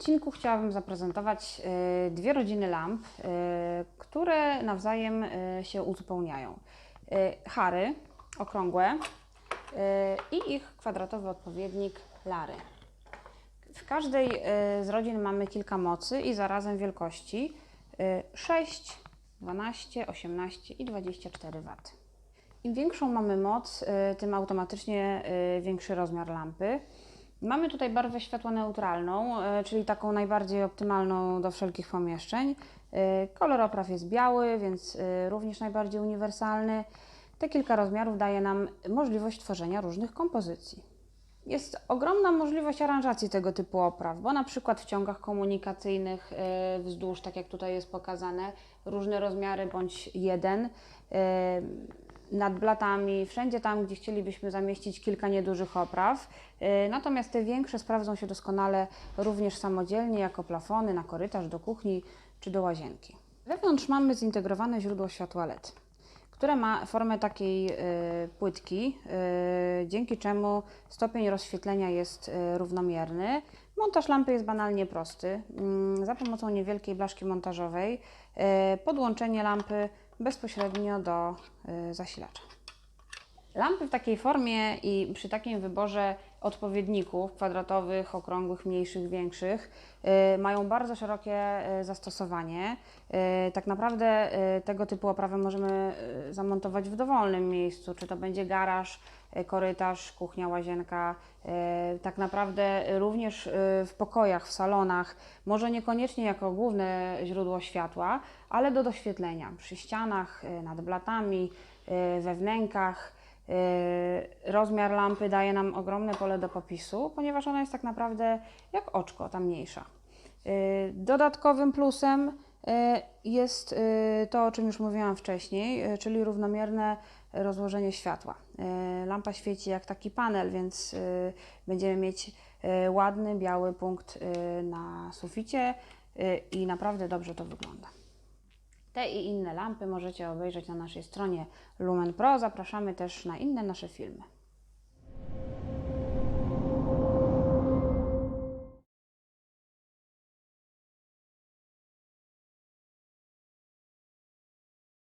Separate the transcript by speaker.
Speaker 1: odcinku chciałabym zaprezentować e, dwie rodziny lamp, e, które nawzajem e, się uzupełniają. Hary okrągłe i ich kwadratowy odpowiednik Lary. W każdej z rodzin mamy kilka mocy i zarazem wielkości e, 6, 12, 18 i 24 W. Im większą mamy moc, tym automatycznie większy rozmiar lampy. Mamy tutaj barwę światła neutralną, e, czyli taką najbardziej optymalną do wszelkich pomieszczeń. E, Kolor opraw jest biały, więc e, również najbardziej uniwersalny. Te kilka rozmiarów daje nam możliwość tworzenia różnych kompozycji. Jest ogromna możliwość aranżacji tego typu opraw, bo na przykład w ciągach komunikacyjnych wzdłuż, tak jak tutaj jest pokazane, różne rozmiary bądź jeden, nad blatami, wszędzie tam, gdzie chcielibyśmy zamieścić kilka niedużych opraw. E, Natomiast te większe sprawdzą się doskonale również samodzielnie, jako plafony na korytarz, do kuchni czy do łazienki. Wewnątrz mamy zintegrowane źródło światła LED które ma formę takiej y, płytki, y, dzięki czemu stopień rozświetlenia jest y, równomierny. Montaż lampy jest banalnie prosty. Mm, za pomocą niewielkiej blaszki montażowej y, podłączenie lampy bezpośrednio do y, zasilacza. Lampy w takiej formie i przy takim wyborze odpowiedników kwadratowych, okrągłych, mniejszych, większych y, mają bardzo szerokie y, zastosowanie. Y, tak naprawdę tego typu oprawę możemy zamontować w dowolnym miejscu, czy to będzie garaż, korytarz, kuchnia, łazienka. Tak naprawdę również w pokojach, w salonach, może niekoniecznie jako główne źródło światła, ale do doświetlenia przy ścianach, nad blatami, we wnękach. Yy, Rozmiar lampy daje nam ogromne pole do popisu, ponieważ ona jest tak naprawdę jak oczko, ta mniejsza. Yy, Dodatkowym plusem yy, jest to, o czym już mówiłam wcześniej, czyli równomierne rozłożenie światła. Lampa świeci jak taki panel, więc będziemy mieć ładny, biały punkt na suficie i naprawdę dobrze to wygląda. Te i inne lampy możecie obejrzeć na naszej stronie Lumen Pro. Zapraszamy też na inne nasze filmy.